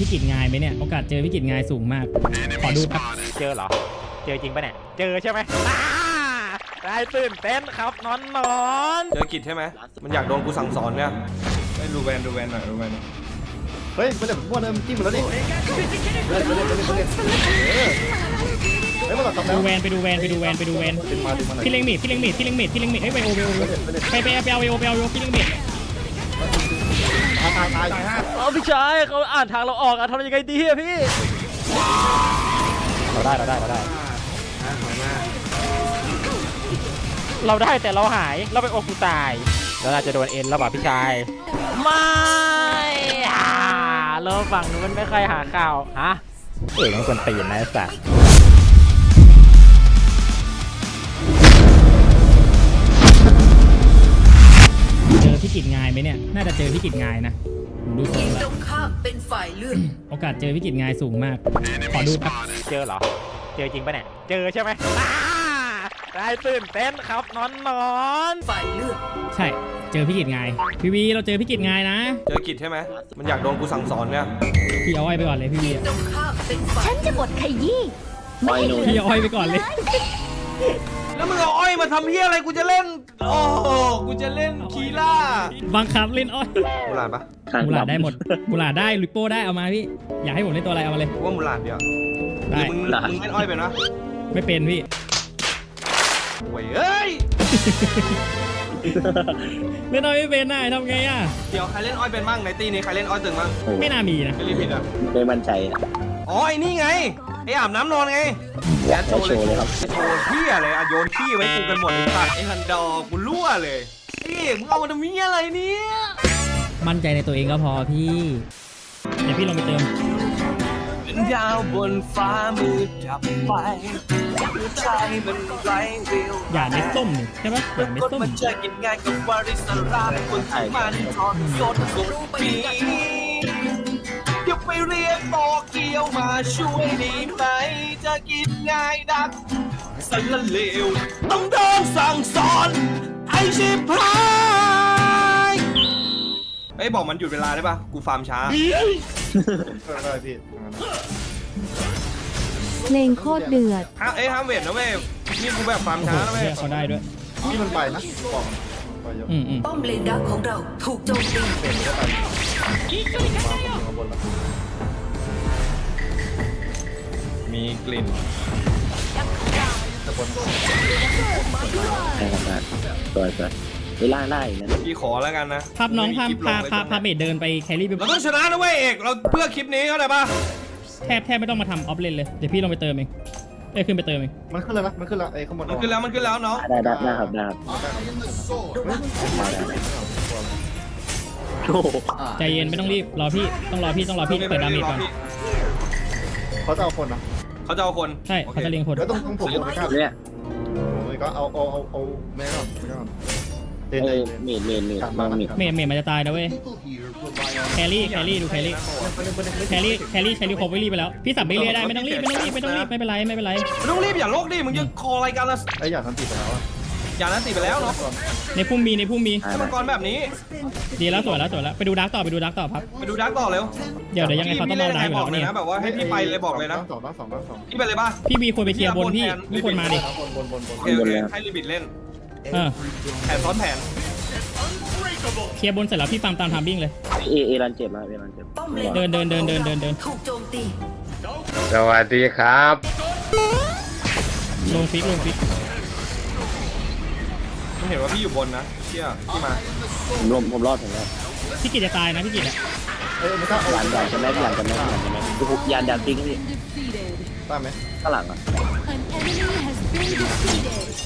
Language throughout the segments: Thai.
พี่กิจงายไหมเนี่ย โอกาสเจอพี่กิจงายสูงมาก ขอดูครับ เจอเหรอ เจอจริงปะเนี่ย เจอใช่ไหมอ่าได้ตื่นเต้นครับนอนนอนเจอกิจใช่ไหม มันอยากโดนกูสั่งสอนเนี่ยไปดูแวนดูแวนหน่อยดูแวนหน่อยเฮ้ยมันจะมั่วเดิมจิ้มมาแล้วดิเล่นเล่นเล่นเล่นเล่นเฮ้ยมันหลับทำไปแล้วดูแวนไปดูแวนไปดูแวนไปดูแวนดึงมาดึงมาหน่อยพี่เล็งมีดพี่เล็งมีดพี่เล็งมีดพี่เล็งมีดเอ้ยไปโอไปโอไปไปไปเอาไปโอไปเอาพี่เล็งมีดตายตายตายตายห้า เอาพี่ชายเขาอ่านทางเราออกอะทำยังไงดีอะพี่เราได้เราได้เราได้เราได้แต่เราหายเราไปโอกูตายแล้วเราจะโดนเอ็นแล้วป่ะพี่ชายไม่อ่าเริ่มฝั่งนู้นไม่ค่อยหาข่าวฮะเอ๋ต้องคนตีนนะไอ้สัสเจอพี่กิจงายไหมเนี่ย น่าจะเจอพี่กิจงายนะผม ดูทรทีงมแล้ตรวงข้ามเป็นฝ่ายเลือกโอกาสเจอพี่กิจงายสูงมาก ขอดูครับเจอเหรอ เจอจริงปะเนี่ย เจอใช่ไหมอ่าได้ตื่นเต้นครับนอนนอนฝ่ายเลือกใช่ เจอพี่กิจงายพี่วีเราเจอพี่กิจงายนะเจอกิจใช่ไหม มันอยากโดนกูสั่งสอนเนี่ย พี่เอาอ้อยไปก่อนเลยพี่วีตรงข้ามเป็นฝ่ายฉันจะบดขยี้ไม่ให้เหลืพี่อเอาอ้อยไปก่อนเลย แล้วมึงเอาอ้อยมาทำเฮียอะไรกูจะเล่น โอ้โหกูจะเล่นคีล่าบังคับเล่นอ้อยมูลาดปะมูหลาดได้หมดมูหลาดได้ลิปโป้ได้เอามาพี่อยากให้ผมเล่นตัวอะไรเอามาเลยกูว่ามูลาดเดียวหได้รือมึงมึงเล่นอ้อยเป็นปะไม่เป็นพี่โว้ยเอ้ยเล่นอ้อยไม่เป็นได้ทำไงอะเดี๋ยวใครเล่นอ้อยเป็นบ้างในตีนี้ใครเล่นอ้อยตึงบ้างไม่น่ามีนะไม่รีบผิดอะไม่มั่นใจอะอ๋อไอ้นี่ไง ไอ้อาบน้ำนอนไงแอดโชว์เลยโชว์เลยครับโชว์เที่ยเลยอะโยนขี้ไว้กูกันหมดเลยค่ะไอ้ฮันดอร์กูรั่วเลยพี่มึงเอามาทำเหี้ยอะไรเนี่ยมั่นใจในตัวเองก็พอพี่ เดี๋ยวพี่ลงไปเติมเป็นดาวบนฟ้ามืดดับไปหัวใจมันไร้เรียวอย่าเม็ดส้มนี่ใช่ปะอย่าเม็ดกดส้มมาเจอกินง่ายกับวาริสราคนที่มันทอดสดสุดปีเดี๋ยว ไปเรียกโตเกียวมาช่วยดีไหม จะกินง่ายดักสละเลว ต้องโดนสั่งสอน ไอชิบหายไอ้ยบอกมันหยุดเวลาได้ปะกูฟาร์มช้า ได้พี่เพลงโคตรเดือดเอ้ยห้ามเวทนะเว้ยนี่กูแบบฟาร์มช้านะเว้ย เชื่อเขาได้ด้วยพี่มันไปนะบอก ปเยอะอืมอืมป้อมเลนดักของเราถูกโจมตีเป็นก็ไปมาบนละมีกลิ่นตะบนใช่ครับได้สวยสวยเวลาได้อีกนะพี่ขอแล้วกันนะภาพน้องพาไม่มีคลิปลพางไว้พาตรงพานั้นเบดเดินไปแครี่ไปเราต้องชนะนะเว้ยเอกเราเพื่อคลิปนี้เข้าใจปะแทบแทบไม่ต้องมาทำออฟเลนเลย เดี๋ยวพี่ลงไปเติมเอง เอ้ยขึ้นไปเติมเองมันขึ้นแล้วนะมันขึ้นแล้วไอ้ข้างบนมันขึ้นแล้วมันขึ้นแล้วน้องได้ได้ได้ครับได้ครับได้ได้โอ้โหใจเย็นไม่ต้องรีบรอพี่ต้องรอพี่ต้องรอพี่เปิดดาเมจก่อนเขาจะเอาคนนะเขาจะเอาคนใช่โอคเขาจะเลี้ยงคนแล้วต้องต้องผมไม่กล้าเนี่ยโอ้ยก็เอาเอาเอาเอาแม่ก่อนแม่ก่อน เดินเอเลยอเมดเมดเมดมองเมดเมย์เมย์มันจะตายนะเว้ยแครี่แครี่ดูแครี่แครี่แครี่แครี่ครบไว้รีบไปแล้วพี่สับไม่เรียได้ไม่ต้องรีบไม่ต้องรีบไม่ต้องรีบไม่เป็นไรไม่เป็นไรไม่ต้องรีบอย่าโลกดิมึงจะคออะไรกันละไอ้อยากทำติดไปแล้วอะอย่านั้นติไปแล้วเนาะในพุ่มมีในพุ่มมีได้ถ้ามังกรแบบนี้ ดีแล้วสวยแล้วสวยแล้วไปดูดาร์กต่อไปดูดาร์กต่อครับไปดูดักต่อเร็วเดี๋ยวเดี๋ยวยังไงเขาต้องพี่รอเล่นดายังร์ไงกอยู่บแล้อกวเลยเนี่ยนะแบบว่าให้พี่ไปเลยบอกเลยนะสองบ้างสองบ้างสองพี่ไปเลยป่ะพี่วีควรไปเคลียร์บนพี่ไม่ควรมาดิบนบนบนบนโอเคโอเคให้ลิบิดเล่น เออแผนซ้อนแผนเคลียร์บนเสร็จแล้วพี่ฟาร์มตามทามบิ้งเลย เอเอรันเจ็บแล้วเอรันเจ็บป้อมเลนเดินเดินเดินเดินเดินเดิน ถูกโจมตีสวัสดีครับ ลงฟิกลงฟิกมึงเห็นว่าพี่อยู่บนนะเชี่ยพี่มาผมรอดผมรอดผมรอดพี่กิจจะตายนะพี่กิจอะเอ้ยไม่กล้าเอายานยานจะแม็กยานจะแม็กยานจะแม็กดูยานยานปิ้งพี่ตามไหมข้างหลังอะ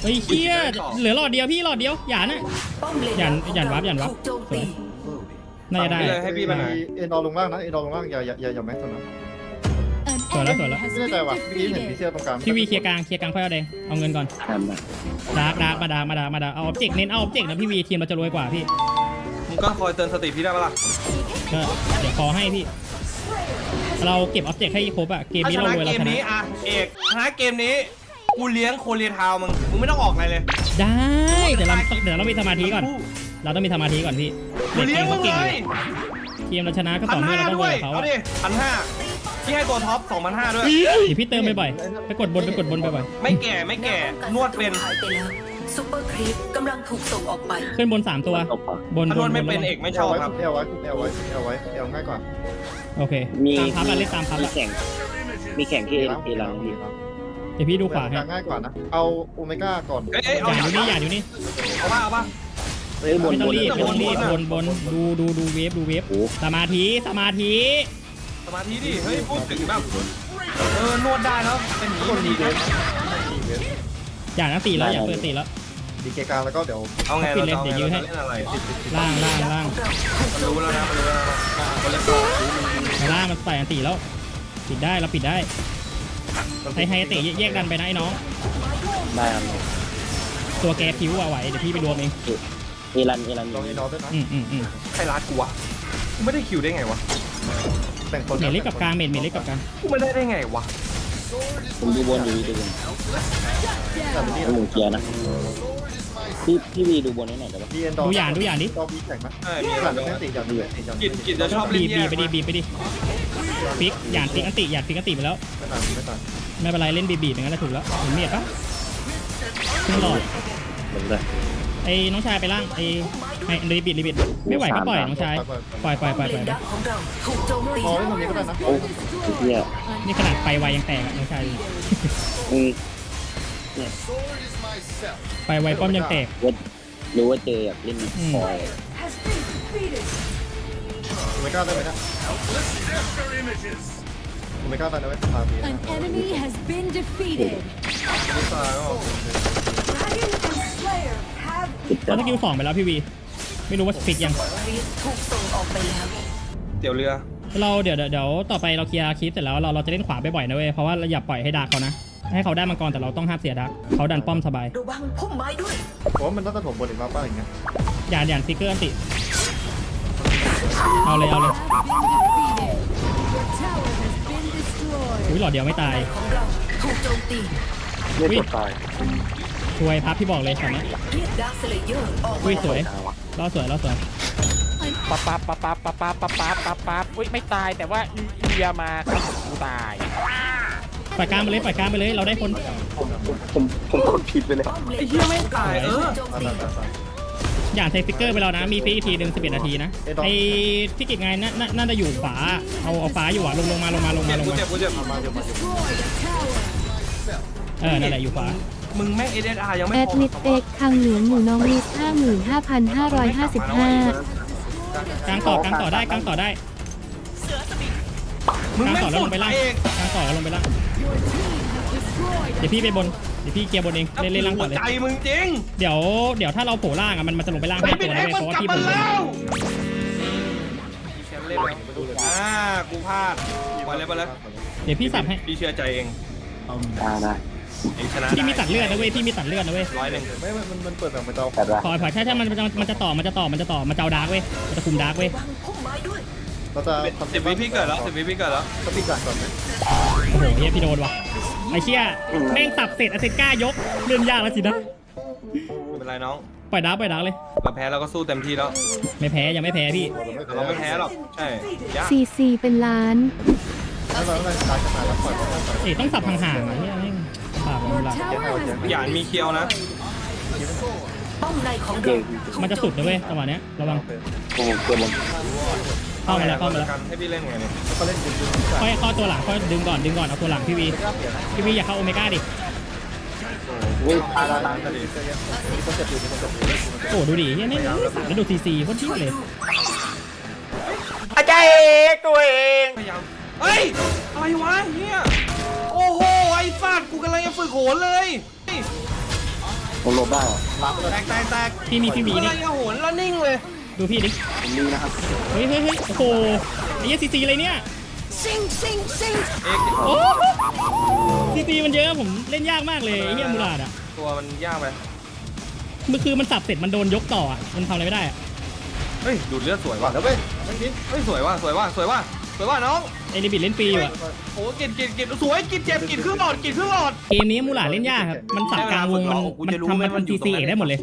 เฮ้ยเชี่ยเหลือหลอดเดียวพี่หลอดเดียวหยาน่ะ ป้อมเลนหยัดันกของหยันวัเราบหยันวับ ถูกโจมตีน่าจะได้พี่เลยให้พี่ไปไหนเอ็นดอลลงล่างนะ เอ็นดอลลงล่างอย่าอย่าอย่าอย่าแม็กซ์นะสวยแล้วสวยแล้วไม่แน่ใจว่ะเมื่อกี้เห็นพีเซียตรงกลางพี่วีเคลียร์กลางเคลียร์กลางค่อยเอาแดงเอาเงินก่อนทำนะดาร์กดาร์กมาดาร์กมาดาร์กมาดาร์กเอาออบเจกต์เน้นเอาออบเจกต์นะพี่วีทีมเราจะรวยกว่าพี่มึงก็คอยเตือนสติพี่ได้ปะล่ะก็เดี๋ยวขอให้พี่ เราเก็บออบเจกต์ให้ครบอะเกมถ้านี้ชเรานะรวยเกเรามชนะนี้อะเอกชนะเกมนี้ กูเลี้ยงโคเรียทาวน์มึงมึงไม่ต้องออกอะไรเลยได้เดี๋ยวเราเดี๋ยวเรามีสมาธิก่อน เราต้องมีสมาธิก่อนพี่กูเด็กเกเลี้ยงมมึเขางเก่งเลอยยู่เกมเราชนะก็พัต่นอเมื่อห้าเราต้องด้เววยอร์เขาเอาอะดิพันห้าที่ให้ตัวท็อปสองพันห้าด้วย เดี๋ยวพี่เติมบ่อยๆไปกดบนไปกดบนบ่อยไม่แก่ไม่แก่นวดเป็นหายไปแล้วซุปเปอร์ครีปกำลังถูกส่งออกไป ๆขึ้นบนสามตัวบนถ้าบนวนดบไม่นเป็นระเอวังกไม่ชเอาอบไว้ครับ เอาไว้เอาไว้เอาไว้เอาง่ายกว่าโอเคมี ตามพับอะเล่นตามพับมีอะแข่ง มีแข่งที่เอเอรังพี่ เดี๋ยวพี่ดูขวาให้ง่ายกว่านะ เอาโอเมก้าก่อน เอ้ยเอ้ยอเอาย่าอยู่นี่อย่าอยู่นี่เอาป่ะเอาป่ะเฮ้ยบนไม่ต้บองนรีบไม่ต้องรีบบบนนอะบนดูดูดูเวฟดูเวฟโอ้สมาธิสมาธิสมาธิดิ เฮ้ยพูดถึงแบบเออนวดได้แล้วเป็นอย่างนี้มันดีนะอย่านะตีแล้วอย่าเปิดตีแล้ว ดีเกกลางแล้วก็เดี๋ยวเอาไงเราจะเอาไงเราจะเล่นอะไรล่างล่างล่างมันรู้แล้วนะมันรู้แล้วนะมันเล่นต่อมาล่างมันใส่อันตีแล้ว ปิดได้เราปิดได้ ให้ให้เตะแยกดันไปนะไอ้น้อง ได้ครับตัวแกผิวอะไหวเดี๋ยวพี่ไปรวมเองเอรันเอรันลองอีนอด้วยนะอืมอืมอืมใครรัดกูวะกูไม่ได้คิวได้ไงวะแต่งคนเมดเล็กกับกลางเมดเมดเล็กกับกลางกูไม่ได้ได้ไงวะผมดูบนอยู่ดีดูบนแต่ไม่ดีผมหมุนเคลียร์นะพี่พี่วีดูบนให้หน่อยได้ปะดีเอ็นดอดูอย่างดูอย่างดิ ดอบีแข่งนะใช่มีหอะลังไรจากติดอย่างดีติดอย่างกินกินจะชอบบีเล่นบบีแย่ไปดิบีบไปดิ ฟิกอย่างฟิกอันติอย่างฟิกอันติไปแล้ว ไม่ตายไม่ตายไม่เป็นไรเล่นบีบีอย่างนั้นแหละถูกแล้วเห็นเมียดปะขึ้นหลอดเหมือนเลย ไอ้น้องชายไปล่างไอ้ไอ้รีบิดรีบิดไม่ไหวก็ปล่อยน้องชายปล่อยปล่อยปล่อยปเลล่อยนดักของเราถูกโจมตีพอเล่นตรงนี้ก็ได้นะโอ้ไอ้เหี้ยนี่ขนาดไปไวยังแตกอะน้องชายมึง Sword is myself. ไปไวป้อมยังแตก ว่ารู้ว่าเจออยากเล่นคอย โอเมก้าได้ไหมนะโอเมก้าได้ไหมตามดีนะ An enemy has been defeated ไม่ตายหรอกติดตจัอดนนี้คิวสองไปแล้วพี่วี ไม่รู้ว่าฟิกยังครีปถูกส่งออกไปแล้วเดี๋ยวเรือเราเดี๋ยวเดี๋ยวเดี๋ยวต่อไปเราเคลียร์คลิปเสร็จแล้วเราเราจะเล่นขวาบ่อยๆนะเว้ยเพราะว่าเราอย่าปล่อยให้ดาร์กเขานะ ให้เขาได้มังกรแต่เราต้องห้ามเสียดาร์กเขาดันป้อมสบายระวังพุ่มไม้ด้วยผมว่ามันต้องถมบนอีกมาป้าอย่างเงี้ยอย่าอย่าฟิกเกอร์อันติ เอาเลยเอาเลย Tower has been destroyed อุ้ยหลอดเดียวไม่ตายของเราถูกโจมตีเล่นกดตายช่วยพับพี่บอกเลยตอนนี้เรียกดาร์คสเลเยอร์ออกอุ้มายสวยรอสวยรอสวยปั๊บปั๊บปั๊บปั๊บปั๊บปั๊บปั๊บปั๊บปั๊บปั๊บอุ้ยไม่ตายแต่ว่าเอียมาครับผมกูตายปล่อยกลางไปเลยปล่อยกลางไปเลยเราได้คนผมผมกดผิดไปเลยป้อมเลนไอ้เหี้ยไม่ตายเออ อย่างใส่ฟิกเกอร์ไปแล้วนะ มีฟิกอีกทีหนึ่งสิบเอ็ดนาทีนะ ไอ้พี่กิจไงน่าน่าน่าจะอยู่ขวาเอาเอาฟ้าอยู่อะลงลงมาลงมาลงมาเจ็บลงกูมา เจ็บกูเจ็บมาเดี๋ยวมาเดี๋ยวเออ นั่นแหละอยู่ขวา มึงแม่งเอเดนอาร์ยังไม่แอพดอมิดเอ็กคังเหลืองหมูน้องลิส55,555 กลางต่อกลางต่อได้กลางต่อได้มึงกลางไม่ต่อแล้วสุลดงไปล่างเองกลางต่อแล้วลงไปล่าง เดี๋ยวพี่ไปบน เดี๋ยวพี่เคลียร์บนเอง เล่นเล่นล่างหัต่วอเลย ใจมึงจริงเดี๋ยวเดี๋ยวถ้าเราโผล่ล่างอะมันมันจะลงไปล่างไปห้าปิตัดวเอ็นะกเว้ยซ์เพมันราะว่ากลับพี่มาโผล่แล้วแชมป์เล่นแล้วอ่ากูพลาดไปเลยไปเลยเดี๋ยวพี่สับให้ พี่เชื่อใจเองได้ได้เองชนะพี่มีตัดเลือดนะเว้ย พี่มีตัดเลือดนะเว้ยร้อยหนึ่งไม่มันมันมันเปิดแบบมันจะแต่ว่าขอขอใช่ใช่มันมันมันจะต่อ มันจะต่อ มันจะต่อ มันจะเอาดาร์กเว้ย มันจะคุมดาร์กเว้ยระวังพุ่มไม้ด้วยเราจะสิบวิพี่เกิดแล้วสิบวิพี่เกิดแล้วก็ปิดก่อนไหมโอ้โหเฮียพี่โดนว่ะ ไอ้เชี่ยแม่งสับเสร็จอาเซก้ายกเรื่องยากแล้วสินะไม่เป็นไรน้อง ปล่อยดาร์กปล่อยดาร์กเลย เราแพ้เราก็สู้เต็มที่แล้วไม่แพ้ยังไม่แพ้พี่เราไม่แพ้หรอก ใช่ยาก CC เป็นล้านแล้วเราอะไรตายขนาดแล้วปล่อยเอ้ยต้องสับห่างๆอะเฮียแม่งปากมันหลักหยานมีเคียวนะ ป้อมในของเกเรามมันจะสุดนะเว้ยจังหวะเนี้ยระวังโอ้โหเกมบน เข้ามาแล้วเข้ามาแล้วกันให้พี่เล่นไงเนี่ยก็เล่นจริงค่อยเข้าตัวหลังค่อยดึงก่อนดึงก่อนเอาตัวหลังพี่วีพี่วีอย่าเข้าโอเมก้าดิอุ้ยตายตายตายตายมีคนเจ็บอยู่มีคนเจ็บอยู่โอ้ดูดิเฮียไม่ไม่สั่งแล้วดูซีซีโคตรเที่ยเลยอาจารย์เอกตัวเองพยายามเฮ้ยอะไรวะเฮียโอ้โหไอ้สัตว์กูกำลังจะฝึกโหนเลยผมหลบได้เหรอแตกแตกแตกพี่มีพี่วีกำลันี่งจะโหนแล้วนิ่งเลย ดูพี่ดิผมมีนะครับเฮ้ยเฮ้ยเฮ้ยโอ้โหไอ้เหี้ยซีซีเลยเนี่ยเอกโอ้ซีซีมันเยอะผมเล่นยากมากเลยไอ้เหี้ยมูลาดอะตัวมันยากไปมันคือมันสับเสร็จมันโดนยกต่ออะมันทำอะไรไม่ได้อะเฮ้ยดูดเลือดสวยก่อว่ะนแล้วเว้ยไม่กินเฮ้ยสวยว่ะสวยว่ะสวยว่ะ สวยว่ะน้องไอ้ลิบิดเล่นฟรีอยู่อะโอ้กินกินกินสวยกินเจ็บกินครึ่งหลอดกินครึ่งหลอด เกมนี้มูลาดเล่นยากครับ มันสับกลางวงมันมันทำมันซีซีเอกได้หมดเลย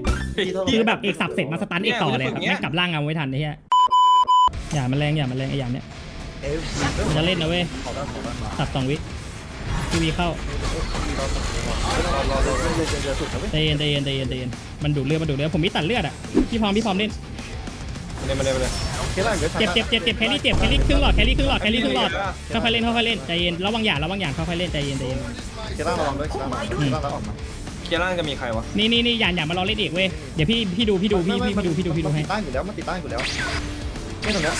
คือแบบเอกสับเสร็จมาสตันเอกต่อเลยครับแม่งกลับร่างเอาไว้ทันไอ้เหี้ยพอย่ามันแรงอย่ามันแรงไอ้อย่างเนี้ยเอ้ยมันจะเล่นนะเว้ยขอได้ขอได้มาสับสองวิทีวีเข้าเราเราเราเล่นเจอสุดนะเว้ยใจเย็นใจเย็นใจเย็นใจเย็นมันดูดเลือดมันดูดเลือดผมมีตัดเลือดอะพี่พร้อมพี่พร้อมเล่นมาเลยมาเลยมาเลย เคล่าเกิดเจ็บเจ็บเจ็บเจ็บแคลรี่เจ็บแคลรี่ครึ่งหลอดแคลรี่ครึ่งหลอดแคลรี่ครึ่งหลอดค่อยๆเล่นค่อยๆเล่นใจเย็นระวังอย่างระวังอย่างค่อยๆเล่นใจเย็นใจเย็นเคล่าระวังด้วยเคล่าระวังเคล่าแล้วออกมาเกียร์ล่างจะมีใครวะนี่นี่นี่อย่าอย่ามารอเล่นเอกเว้ยเดี๋ยวพี่พี่ดูพี่ดูพี่พี่พี่ดูพี่ดูพี่ดูให้ติดตั้งอยู่แล้วมันติดตั้งอยู่แล้วนี่ตรงนี้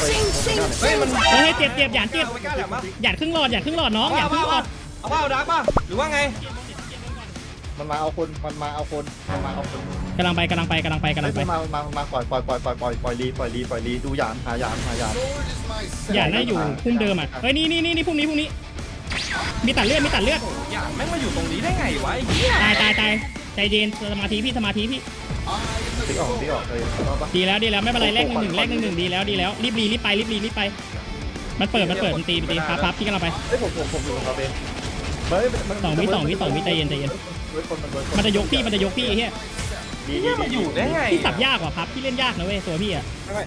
เฮ้ยมันเฮ้ยเจ็บเจ็บหยานเจ็บไม่กล้าแหลมะหยาดครึ่งหลอดหยาดครึ่งหลอดน้องหยาดครึ่งหลอดเอาว่าเอาดักป่ะหรือว่าไง มันมาเอาคน มันมาเอาคน มันมาเอาคนกำลังไปกำลังไปกำลังไปกำลังไปมามามาปล่อยปล่อยปล่อยปล่อยปล่อยปล่อยรีปล่อยรีปล่อยรีดูหยานหาหยานหาหยานหยาดน่าอยู่พุ่มเดิมอะ เฮ้ยนี่นี่นี่นี่พุ่มนี้พุ่มนี้ มีตัดเลือดมีตัดเลือด อย่าแม่งมาอยู่ตรงนี้ได้ไงวะไอ้เหี้ยตายตายตายใจเย็นสมาธิพี่สมาธิพี่ติ๊กออกติ๊กออกเลยเอาปะดีแล้วดีแล้วไม่เป็นไรแรกหนึ่งหนึ่งแรกหนึ่งหนึ่งดีแล้วดีแล้วรีบรีรีบไปรีบรีรีบไป มันเปิดมันเปิดมันตีมันตีพับพับพี่กำลังไปเฮ้ยผมผมผมอยู่ตรงคาเฟ่เฮ้ยสองวิสองวิสองวิใจเย็นใจเย็น เฮ้ยคนมันโดนมันจะยกพี่มันจะยกพี่ไอ้เฮียดีเหี้ยมาอยู่ได้ไงพี่สับยากกว่าพับพี่เล่นยากนะเว้ยตัวพี่อะ ไม่ไม่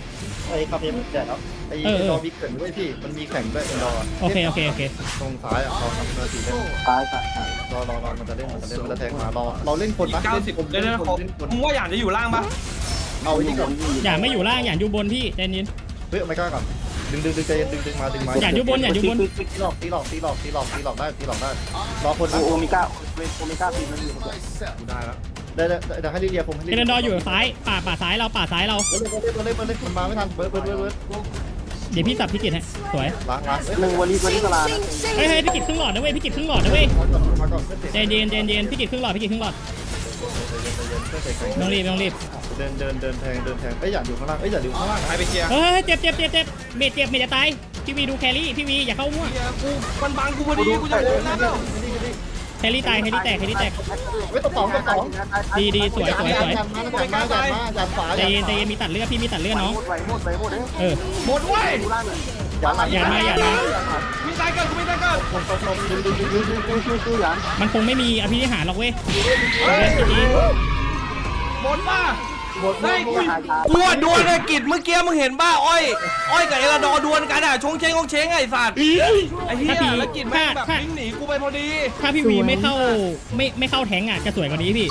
ไอ้คาเฟ่มันแดดแล้วไอ้เออเออดอมีแข่งด้วยพี่ มันมีแข่งด้วยเอ็นดอร์โอเคโอเคโอเคตรงซ้ายอะเราทำเนื้อสีเล่นตายตายตายรอรอรอมันจะเล่นมันจะเล่นมันจะแทงมารอเราเล่นคนอีปะกเก้าสิบคนเดี๋ยวเล่เดี๋ยนวคขอนเล่นคนมึงว่าอย่างจะอยู่ล่างปะเอาไอ้นี่ก่อนอย่าไม่อยู่ล่างอย่าอยู่บนพี่ใจเย็น เฮ้ยไม่กล้าก่อน ดึงดึงดึงใจเย็นดึงดึงมาดึงมาอย่าอยู่บนอย่าอยู่บน ตีหลอกตีหลอกตีหลอกตีหลอกตีหลอกได้ตีหลอกได้รอคนโอนะโอมิก้าโอมิก้าทีมันอยู่กูได้แล้วได้ได้เดี๋ยวให้ลิเดียผมให้เจเรนดอร์อยู่ซ้ายป่าป่าซ้ายเราป่าซ้ายเรา เล่นเล่นเล่นเล่นมันมาไม่ทันเบิร์ดเบิร์ดเบิร์ดเบิร์ดเดี๋ยวพี่สับพี่กิตให้สวยล้างล้างเอ้ยหนึ่งวันนี้วันนี้ตลาดเฮ้ยเฮ้ยพี่กิตครึ่งหลอดนะเว้ยพี่กิตครึ่งหลอดนะเว้ยมาก่อนมาก่อนเพื่อนใจเย็นใจเย็นพี่กิตครึ่งหลอดพี่กิตครึ่งหลอดไม่ต้องรีบไม่ต้องรีบ เดินเดินเดินแทงเดินแทงเอ้ยอย่าอยู่ข้างล่างเอ้ยอย่าอยู่ข้างล่างใครไปเคลียร์เฮ้ยเจ็บเจ็บเจ็บเจ็บเมดเจ็บเมดจะตาย พี่วีดูแครี่ พี่วีอย่าเข้ามั่วเคลียร์กูมันบังกูพอดีกูจะโดนแล้วแครี่ตาย แครี่แตก แครี่แตก เฮ้ยตบสองตบสองดีดีสวยสวยสวยยันมายันมายันมายันฝาใจเย็นใจเย็นมีตัดเลือดพี่มีตัดเลือดน้อง ไปหมดไปหมดเลยเออ หมดเว้ยดูล่างเลยยันหลังอย่ามาอย่ามามีตายเกินกูมีตายเกินตบตบดึงดึงดึงดึงดึงดูดูดูหยานมันคงไม่มีอภินิหารหรอกเว้ยเฮ้ยหมดป่ะหมดหม ได้ดหมกูดกูอะดวลไอ้กิจเมื่อกี้มึงเห็นป่ะอ้อย อ้อยกับเอลาดอดวลกันอะชงเชงชงเชงไอ้สัตว์ไอ้เหี้ยแล้วกิจแม่งแบบวิ่งหนีกูไปพอดีถ้าพี่วีไม่เข้าไม่ไม่เข้าแทงอะจะสวยกว่านี้พี่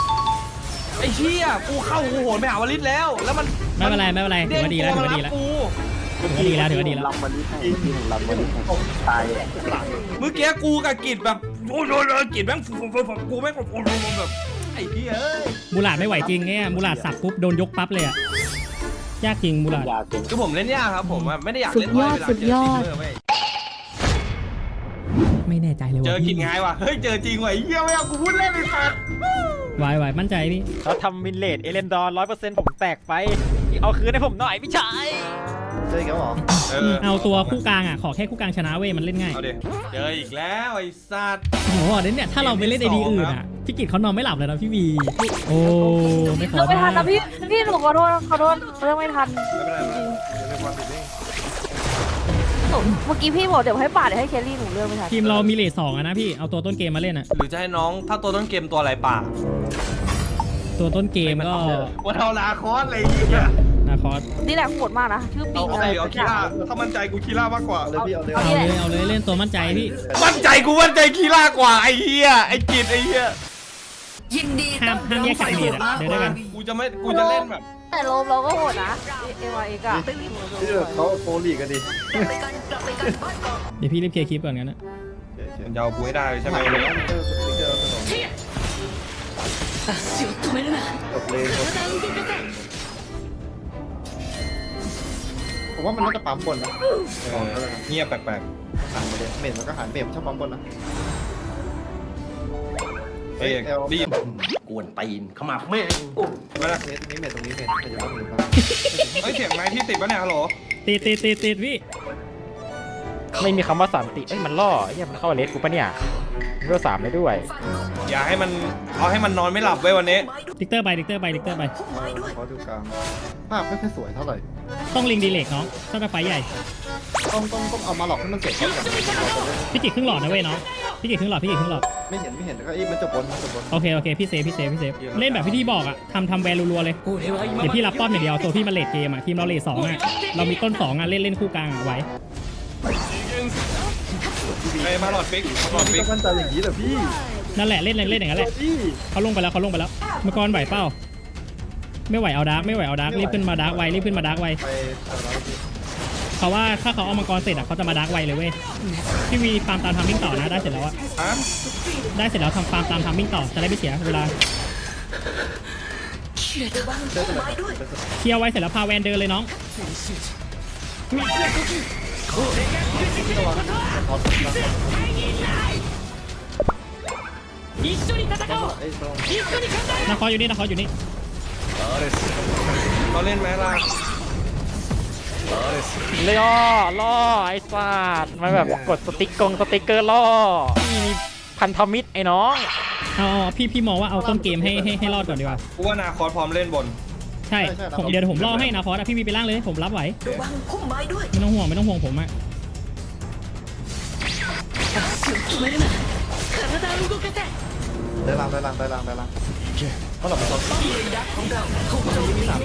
ไอ้เชี่ยกูเข้ากูโหนไปหาวลิศแล้ว แล้วมันไม่เป็นไรไม่เป็นไรถือว่าดีแล้วถือว่าดีแล้วถือว่าดีแล้วถือว่าดีแล้วลำวันนี้ให้ทีหนึ่งลำวันนี้ให้ตายเมื่อกี้กูกับกิจแบบโอ้ยโอ้ยโอ้ยกิจแม่งฟูฟูฟูกูแม่งแบบ โอ้ยโอ้ยโอ้ยแบบไอ้เหี้ยเอ้ยมูลาดไม่ไหวจริงเนี่ยมูลาดสับปุ๊บโดนยกปั๊บเลยอะยากจริงมูลาดยาเก่งคือผมเล่นยากครับผมอะไม่ได้อยากสุดเล่นยอดเวลาสุดเจอยอดทีมเมอร์เว้ยไม่แน่ใจเลยเจว่าอกิจง่ายว่ะเฮ้ยเจอจริงว่ะไอ้เหี้ยไม่เอากูพูดเล่นไอ้สัตว์ไหวไหวมั่นใจพี่เขาทำมินเลดเอเลนดอร์ร้อยเปอร์เซ็นต์ผมแตกไป เอาคืนให้ผมหน่อยพี่ชาย เจออีกแล้วเหรอเออือมเอาตัวคู่กลางอะขอแค่คู่กลางชนะเว้ยมันเล่นง่ายเอาดิเจออีกแล้วไอ้สัตว์ โอ้โหเดี๋ยวเนี่ยถ้าเราไปเล่นไอดีอื่นอะพี่กิตเขานอนไม่หลับเลยนะพี่วีโอ้ไม่ขอเรื่องไม่ทันได้นะพี่พี่หนูขอโทษขอโทษเรื่องไม่ทันไม่เป็นไรไม่เป็นไรเรื่องความผิดนี่หนูเมื่อกี้พี่บอกเดี๋ยวให้ป่าดเดี๋ยวให้เคลลี่หนูเรื่องไม่ทันทีมเรามีเลทสองอะนะพี่เอาตัวต้นเกมมาเล่นอะหรือจะให้น้องถ้าตัวต้นเกมตัวอะไรป่าตัวต้นเกมก็วันเอานาคอสอะไรอย่างเงี้ย นาคอสนี่แหละโหดมากนะชื่อปิเอางเอาอะไเอาคีร่าถ้ามั่นใจกูคีร่ามากกว่าเอาเลยเอาเลยเอาเลยเล่นตัวมั่นใจพี่ มั่นใจกูมั่นใจคีร่ากว่าไอ้เหี้ยไอ้กิดไอ้เหี้ยยินดีต้องนห้แยกกันเดียะเดี๋ยวด้กัน กูจะไม่กูจะเล่นแบบแต่ลมเราก็โหดนะเอวาเอกอะพี่แบบเขาโฟลีกกันดิเดี๋ยวพี่รีบเคลียร์คลิปก่อนงั้นนะมันจะเอาปุ้ยได้ใช่ไหมเฮีจบเลยจบ ผมว่ามันน่าจะปั๊มบนนะเออเงียบแปลกหันไปเลยเมนมันก็หันเมนชอบปั๊มบนนะๆเอ้ยรีบกวนตีนขมับแม่งมาละเมนตรงนี้เมนตรงนี้เมนใครจะต้องมีบ้างเฮ้ยเสียงไม้ที่ติดปะเนี่ยฮัลโหลติดติดติดติดพี่ไม่มีคำว่าสันติเอ้ยมันล่อไอ้เหี้ยมันเข้าเลสกูปะเนี่ย เรื่อสามได้ด้วย อย่าให้มันเอาให้มันนอนไม่หลับไว้ยวันนี้ ดิกเตอร์ไปดิกเตอร์ไปดิกเตอร์ไป ขอดูกลางภาพไม่ค่อยสวยเท่าไหร่ ต้องลิงดีเลกน้องถ้าจะไฟใหญ่ ต้องต้องต้องเอามาหลอกให้มันเสร็จก่อนพี่กิตครึ่งหลอดนะเว้ยน้องพี่กิตครึ่งหลอดพี่กิตครึ่งหลอด ไม่เห็นไม่เห็นแล้วก็เอ้มันจบบนมันจบบนโอเคโอเคพี่เซฟพี่เซฟพี่เซฟเล่นแบบที่พี่บอกอะทำทำแวนรัวๆเลยเดี๋ยวพี่รับป้อมอย่างเดียวตัวพี่มาเลดเกมอะทีมเราเลดสองอะเรามีต้นสองอะเล่นเล่นคู่กลางอะไว้ ไอ้มาหลอดฟิกมาหลอดฟิพี่กต้องมั่นใจอย่างนี้เหรอพี่นั่นแหละเล่นเล่นเล่นอย่างนั้นแหละพี่เขาลงไปแล้วเขาลงไปแล้วมังกรไหวเป้าไม่ไหวเอาดาร์กไม่ไหวเอาดาร์กรีบขึ้นมาดาร์กไวรีบขึ้นมาดาร์กไวไปเอาแล้วพี่เพราะว่าถ้าเขาเอามังกรเสร็จอะเขาจะมาดาร์กไวเลยเว้ยพี่วีฟาร์มตามทามมิ่งต่อนะได้เสร็จแล้วอะฮะได้เสร็จแล้วทำฟาร์มตามทามมิ่งต่อจะได้ไม่เสียเวลาระวังพุ่มไม้ด้วยเคลียร์ไว้เสร็จแล้วพาแวนเดินเลยน้อง ไอ้ตรงนาคออยู่นี่นาคออยู่นี่เขาเล่นไหมล่ะเลยล่อล่อไอ้สัตว์มันแบบกดสติ๊กกงสติ๊กเกอร์ล่อนี่มีพันธมิตรไอ้น้อง เอาเอาพี่พี่มองว่าเอาต้นเกมให้ให้ให้รอดก่อนดีกว่า กูว่านาคอสพร้อมเล่นบน ใช่ใช่เดี๋ยวผมล่อให้นะพอสอะพี่มีไปล่างเลยผมรับไหวระวังพุ่มไม้ด้วยไม่ต้องห่วงไม่ต้องห่วงผมอะได้ล่งได้ล่งได้ล่งได้ล่งเพราะเราเป็นตอนที่สามที่สา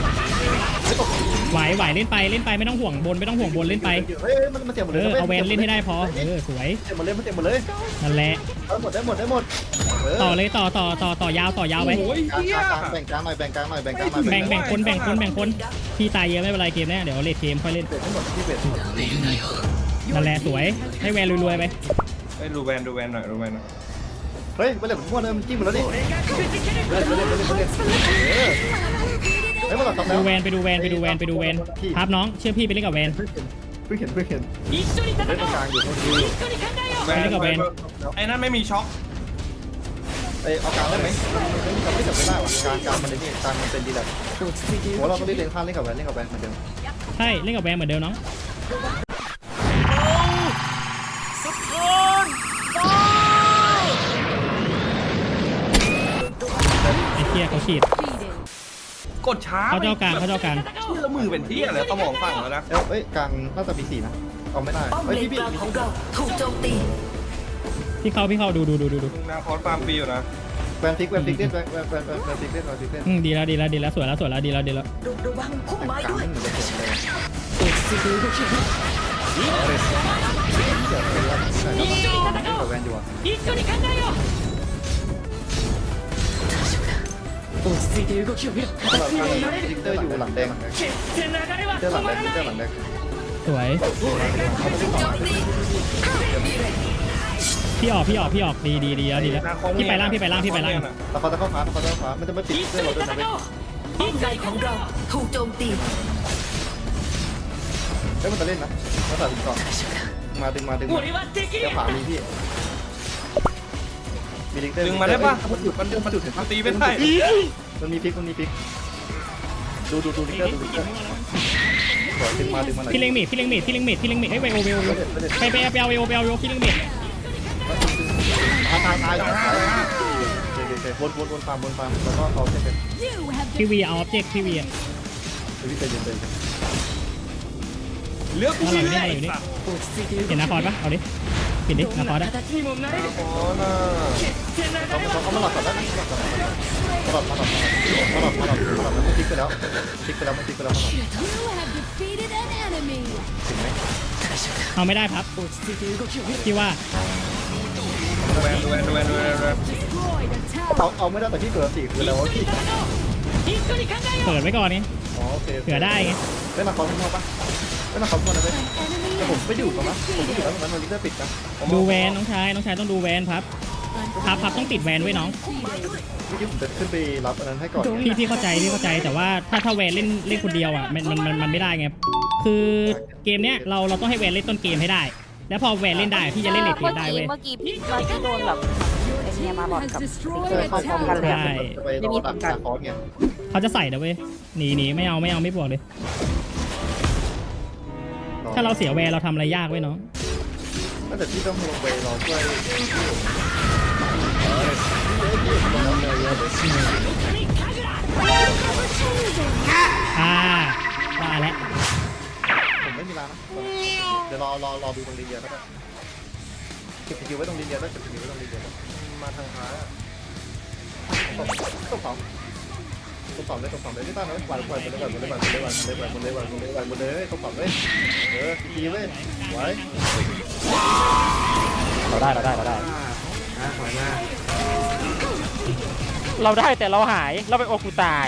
ม ไหวไหวเล่นไปเล่นไปไม่ต้องห่วงบนไม่ต้องห่วงบนเล่นไปเฮ้ยมันมันเจ็บหมดเอเลยอเอาแวนเล่นให้ได้พอเออสวยเจ็บหมดเลยมันเจ็บหมดเลยนั่นแหละได้หมดได้หมดได้หมดเออต่อเลยต่อต่อต่อต่อยาวต่อยาวไปโอ้ยกลางเฮียกลางแบ่งกลางหน่อยแบ่งกลางหน่อยแบ่งกลางหน่อยแบ่งแบ่งคนแบ่งคนแบ่งคนพี่ตายเยอะไม่เป็นไรเกมเนี้ยเดี๋ยวเลดเกมค่อยเล่นเป็ดทั้งหมดที่เป็ดนั่นแหละสวยให้แวนรวยๆไปไอ้ดูแวนดูแวนหน่อยดูแวนหน่อยเฮ้ยมันเหลือมันม้วนเลยมันจิ้มหมดแล้วนี่เล่นเล่นเล่นเล่นเล่นเออเฮ้ยมันหลับตาแล้ดูวแวนไปดูแวนไปดูแวนไปดูแวนครับน้องเชื่อพี่ไปเล่นกับแวนเพิ่งเห็นเพิ่งเห็นเล่นตรงกลางอยู่เมื่อกี้แวนไปเล่นกับแวนไอ้นั่นไม่มีช็อคเอ้ยเอากลางได้ไหมไม่มีกลางไม่จับไม่ได้ว่ะกลางกลางมันเลยนี่กลางมันเป็นดีแลกโหเราต้องเล่นเลนข้างเล่นกับแวนเล่นกับแวนเหมือนเดิมใช่เล่นกับแวนเหมือนเดิมน้องไอ้เหี้ยเขาฉีด กดช้า เขาเจ้ากลางเขาเจ้ากลาง เชื่อมือเป็นที่อะไรสมองฝั่งแล้วนะ เอ้ยเอ้ยกลางน่าจะมีสี่นะเอาไม่ได้ ป้อม เฮ้ย เลน พี่พี่ กลางของเราถูกโจมตี พี่เข้าพี่เข้าดูดูดูดูดู นาคอสฟาร์มฟรีอยู่นะ แวนฟิกแวนฟิกเล่นแวนแวนแวนแวนแวนฟิกเล่นแวนฟิกเล่น อืมดีแล้วดีแล้วดีแล้วสวยแล้วสวยแล้วดีแล้วดีแล้ว ระวังพุ่มไม้ กลาง ด้วย ไม่เหมือนเดิมเลย 落ち着いて動きを เดี๋ยวเราใช่แล้วกับแวนอยู่อ่ะ 落ち着いて動きを見ろ สำหรับทางดิกเตอร์อยู่หลังแดงดิกเตอร์หลังแดงดิกเตอร์หลังแดง สวยพี่ออกพี่ออกพี่ออกดีดีดีแล้วดีแล้ว นาคอส พี่ไปล่างพี่ไปล่างพี่ไปล่าง แล้วเขาจะเข้าฟ้าเขาจะเข้าฟ้ามันจะมาปิดเพื่อนเราด้วยนะเว้ย ป้อมในของเราถูกโจมตี เฮ้ยมันจะเล่นนะเขาตัดดึงก่อนมาดึงมาดึงมาเดี๋ยวขามีพี่ ดึงมาได้ปะมันหยุดมันหยุดมันหยุดมันตีไม่ได้ มันมีพลิกมันมีพลิกดูดูดูลิเตอร์ดูดิเกอร์งมาดึงมาพี่เล็งมีดพี่เล็งมีดพี่เล็งมีดพี่เล็งมีดให้ยเวลเวลเวลไปไปไปเอาเวลไปเอาเวลพี่เล็งมีดตายตายวนวนวนฟาร์มวนฟาร์มแล้วก็เอาเช็คพี่วีเอาออบเจกต์พี่วีพี่ใจเย็นใจเย็นเลือกกูไม่ได้เห็นนะคอนปะเอาดิ ปิดดิดนะาอนะมอดด้เอาไม่ได้ครับพี่ว่าเอาเอาไม่ได้แต่พี่เกิดสี่คือแล้วพี่เปิดไว้ก่อนนี่เผื่อได้ไงได้มาคอร์สข้างนอกปะ เล่นละครข้างนอกนะเว้ยแต่ผมไม่อยู่ตรงนั้นผมไม่อยู่แล้วตรงนั้นมันลิเตอร์ปิดนะดูแวนน้องชายน้องชายต้องดูแวนครับครับครับต้องติดแวนไว้น้องเมื่อกี้ผมจะขึ้นไปรับอันนั้นให้ก่อนพี่พี่เข้าใจพี่เข้าใจแต่ว่าถ้าถ้าแวนเล่นเล่นคนเดียวอะมันมันมันมันไม่ได้ไงคือเกมเนี้ยเราเราต้องให้แวนเล่นต้นเกมให้ได้ แล้วพอแวนเล่นได้พี่จะเล่นเลดเกมได้เว้ยเมื่อกี้เมื่อกี้พี่มาที่โดนแบบไอ้เนี่ยมาบอดกับเออเข้าพร้อมกันเลยใช่จะไปรอดักการคอร์สไงเขาจะใส่นะเว้ยหนีหนีไม่เอาไม่เอาไม่บวกเลย ถ้าเราเสียแวนเราทำอะไรยากเว้ยน้องน่าจะพี่ต้องลงไปรอช่วยอ่าว่าแล้วผมไม่มีร้านนะเดี๋ยวรอรอรอดูตรงนี้เยอะก็ได้ก็บสกิลไว้ตรงดินเดียวแล้วเก็บสกิลไว้ตรงดินเดียวมาทางซ้ายตบตบสอง ตบสองเลยตบสองเลยที่ตั้งเลยกวาดกวาดหมดเลยกวาดหมดเลยกวาดหมดเลยกวาดหมดเลยกวาดหมดเลยกวาดหมดเลยกวาดหมดเลยตบสองเลยเออดีเว้ยไหว เราได้เราได้เราได้ อ่ะถอยมา เราได้แต่เราหายเราไปโอกูตาย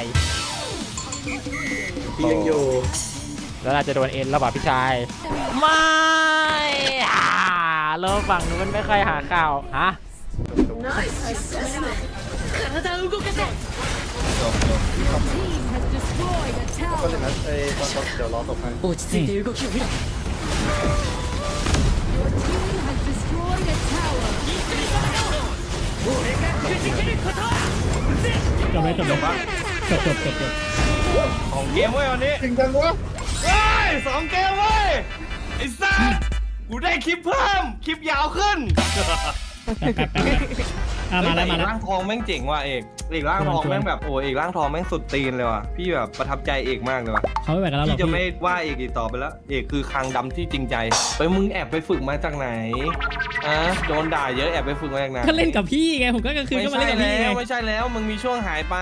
พี่ยังอยู่ แล้วเราจะโดนเอ็นแล้วป่ะพี่ชาย ไม่อ่าเริ่มฝั่งนู้นไม่ค่อยหาข่าวฮะ 体を動かせ ก็เลยนะเอ้ตอนตอนเดี๋ยวรอตบให้ 落ち着いて動きを見ろ จบเลยจบเลยจบจบจบจบ ของเกมเว้ยวันนี้ จริงจังวะ เฮ้ยสองเกมเว้ยไอ้สัสกูได้คลิปเพิ่ม คลิปยาวขึ้น แเต่เอกร่างทองแม่งเจ๋งว่ะเอกเอกร่างทองแม่งแบบโอ้เอกร่างทองแม่งสุดตีนเลยว่ะพี่แบบประทับใจเอกมากเลยว่ะเขาไม่ไหวกันแล้วพี่จะไม่ว่าเอกอีกต่อไปแล้ว เอกคือคางดำที่จริงใจไปมึงแอบไปฝึกมาจากไหนอะโดนด่าเยอะแอบไปฝึกมาจากไหนก็เล่นกับพี่ไงผมก็กลางคืนก็มาเล่นกับพี่ไงไม่ใช่แล้วมึงมีช่วงหายไป